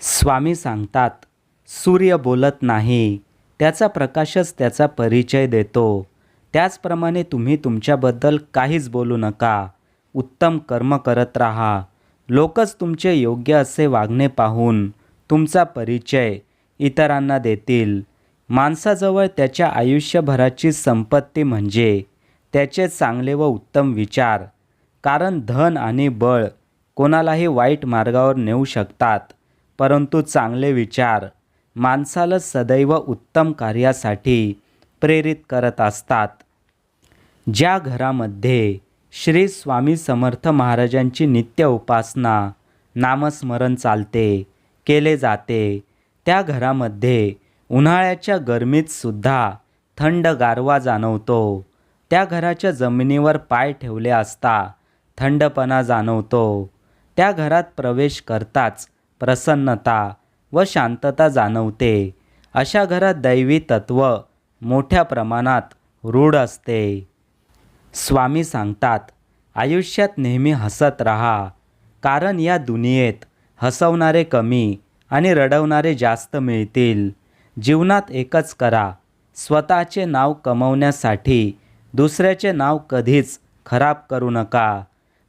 स्वामी सांगतात सूर्य बोलत नाही. त्याचा प्रकाशच त्याचा परिचय देतो. त्याचप्रमाणे तुम्ही तुमच्याबद्दल काहीच बोलू नका. उत्तम कर्म करत राहा. लोकच तुमचे योग्य असे वागणे पाहून तुमचा परिचय इतरांना देतील. माणसाजवळ त्याच्या आयुष्यभराची संपत्ती म्हणजे त्याचे चांगले व उत्तम विचार. कारण धन आणि बळ कोणालाही वाईट मार्गावर नेऊ शकतात. परंतु चांगले विचार माणसाला सदैव उत्तम कार्यासाठी प्रेरित करत असतात. ज्या घरामध्ये श्री स्वामी समर्थ महाराजांची नित्य उपासना नामस्मरण चालते केले जाते त्या घरामध्ये उन्हाळ्याच्या गरमीत सुद्धा थंड गारवा जाणवतो. त्या घराच्या जमिनीवर पाय ठेवले असता थंडपणा जाणवतो. त्या घरात प्रवेश करताच प्रसन्नता व शांतता जाणवते. अशा घरात दैवी तत्व मोठ्या प्रमाणात रूढ असते. स्वामी सांगतात आयुष्यात नेहमी हसत राहा. कारण या दुनियेत हसवणारे कमी आणि रडवणारे जास्त मिळतील. जीवनात एकच करा. स्वतःचे नाव कमवण्यासाठी दुसऱ्याचे नाव कधीच खराब करू नका.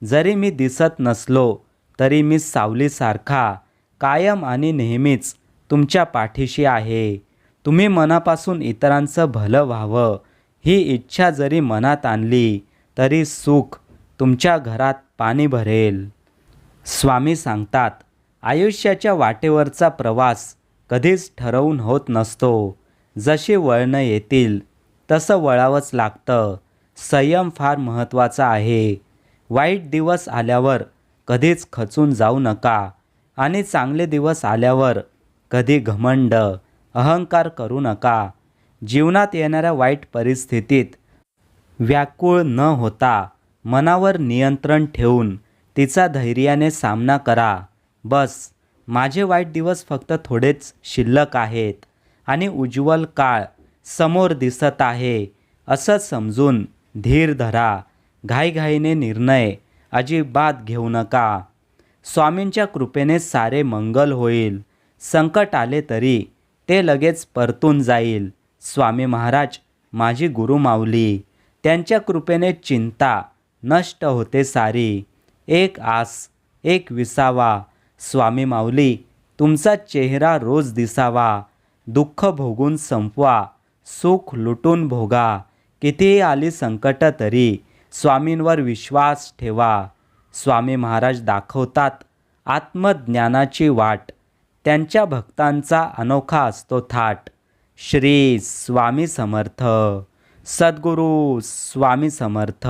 जरी मी दिसत नसलो तरी मी सावलीसारखा कायम आणि नेहमीच तुमच्या पाठीशी आहे. तुम्ही मनापासून इतरांचं भलं व्हावं. ही इच्छा जरी मनात आणली तरी सुख तुमच्या घरात पाणी भरेल. स्वामी सांगतात आयुष्याच्या वाटेवरचा प्रवास कधीच ठरवून होत नसतो. जशी वळणं येतील तसं वळावंच लागतं. संयम फार महत्त्वाचा आहे. वाईट दिवस आल्यावर कधीच खचून जाऊ नका. आणि चांगले दिवस आल्यावर कधी घमंड अहंकार करू नका. जीवनात येणाऱ्या वाईट परिस्थितीत व्याकुळ न होता मनावर नियंत्रण ठेवून तिचा धैर्याने सामना करा. बस माझे वाईट दिवस फक्त थोडेच शिल्लक आहेत आणि उज्ज्वल काळ समोर दिसत आहे असं समजून धीर धरा. घाईघाईने निर्णय अजिबात घेऊ नका. स्वामींच्या कृपेने सारे मंगल होईल. संकट आले तरी ते लगेच परतून जाईल. स्वामी महाराज माझी गुरुमाऊली त्यांच्या कृपेने चिंता नष्ट होते सारी. एक आस एक विसावा. स्वामी माऊली तुमचा चेहरा रोज दिसावा. दुःख भोगून संपवा. सुख लुटून भोगा. कितीही आली संकट तरी स्वामींवर विश्वास ठेवा. स्वामी महाराज दाखवतात आत्मज्ञानाची वाट. त्यांच्या भक्तांचा अनोखा असतो थाट. श्री स्वामी समर्थ. सद्गुरू स्वामी समर्थ.